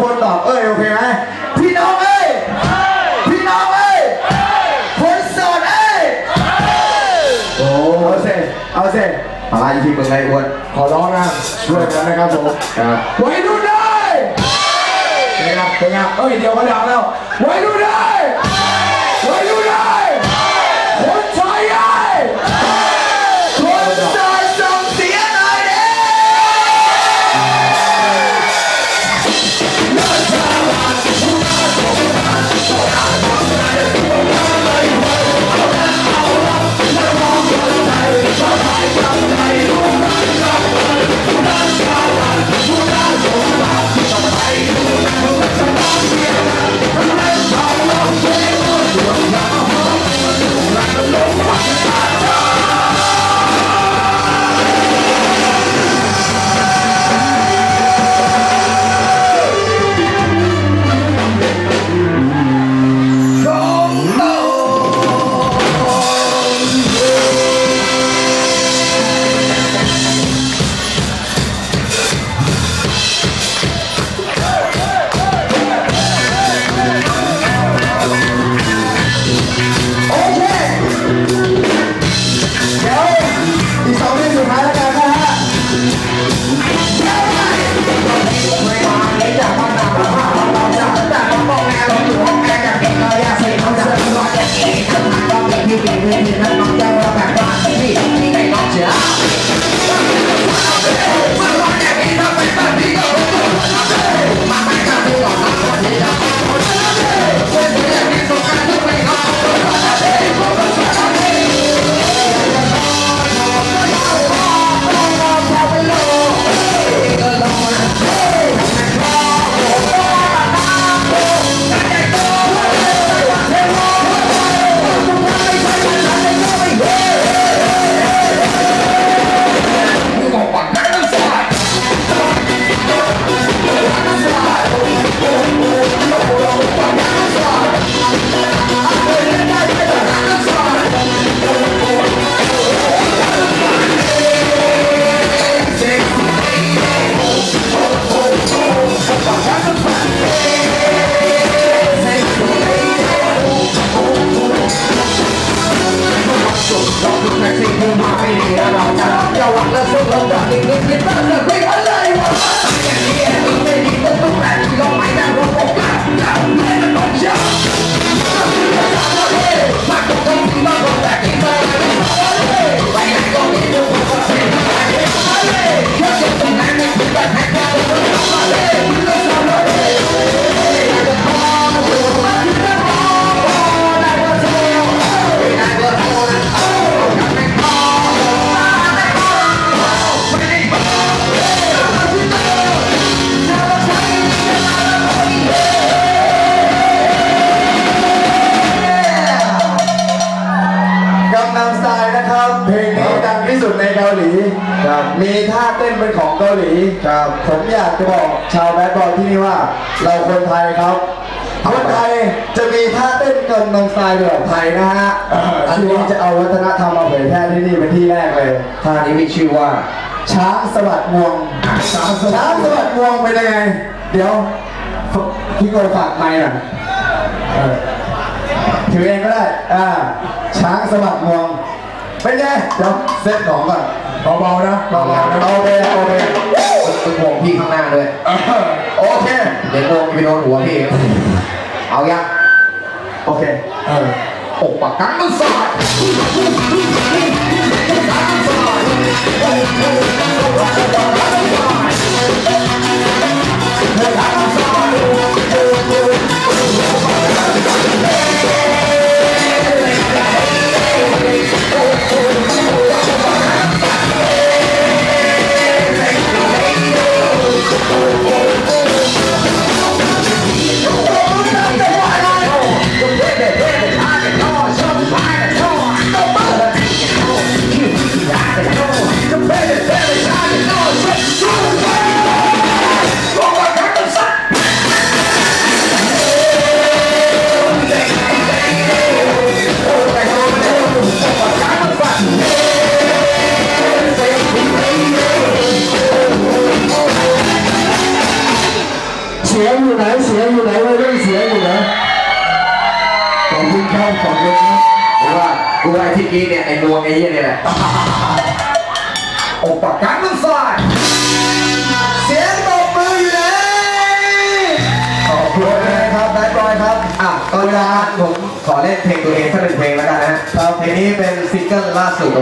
คนตอบเอ้ยโอเคไหมพี่น้องเอ้ยพี่น้องเอ้ยคนโสดเอ้ยโอ้เอาเสร็จเอาเสร็จมาอีกทีเป็นไงอ้วดขอร้องนะช่วยกันนะครับผมไว้ดูได้เป็นไงเป็นไงเอ้ยเดี๋ยวก็ดังแล้วไว้ดูได้ นะครับ เพลงนี้ดังที่สุดในเกาหลีครับมีท่าเต้นเป็นของเกาหลีครับผมอยากจะบอกชาวแบดบอลที่นี่ว่า เราคนไทยครับคนไทยจะมีท่าเต้นกำลังสไตล์แบบไทยนะฮะอันนี้จะเอาวัฒนธรรมมาเผยแพร่ที่นี่เป็นที่แรกเลยท่านี้มีชื่อว่า ช้างสะบัดงวงช้างสะบัดงวงเป็นยังไง เดี๋ยวพี่โกฝากไมค์หน่อยเออถือเองก็ได้ อ่า ช้างสะบัดงวง เป็นไงเดี๋ยวเซตของก่อนเบาๆนะเบาๆนะโอเคโอเคตึงวงพี่ข้างหน้าด้วยเออโอเคเดี๋ยววงไปโดนหัวพี่เอายังโอเคเอออกปากกังมันสาดเคุณครับขอบคุณครับกูว่ากูว่าที่กี้เนี่ยไอ้นวงไอ้เหี้ยเนี่ยแหละโอปากันมันสายเสียงตบมืออยู่เลยขอบคุณนะครับแบดบอยครับอะตอนนี้ผมขอเล่นเพลงตัวเองสักหนึ่งเพลงแล้วกันนะฮะเพลงนี้เป็นซิงเกิลล่าสุดของ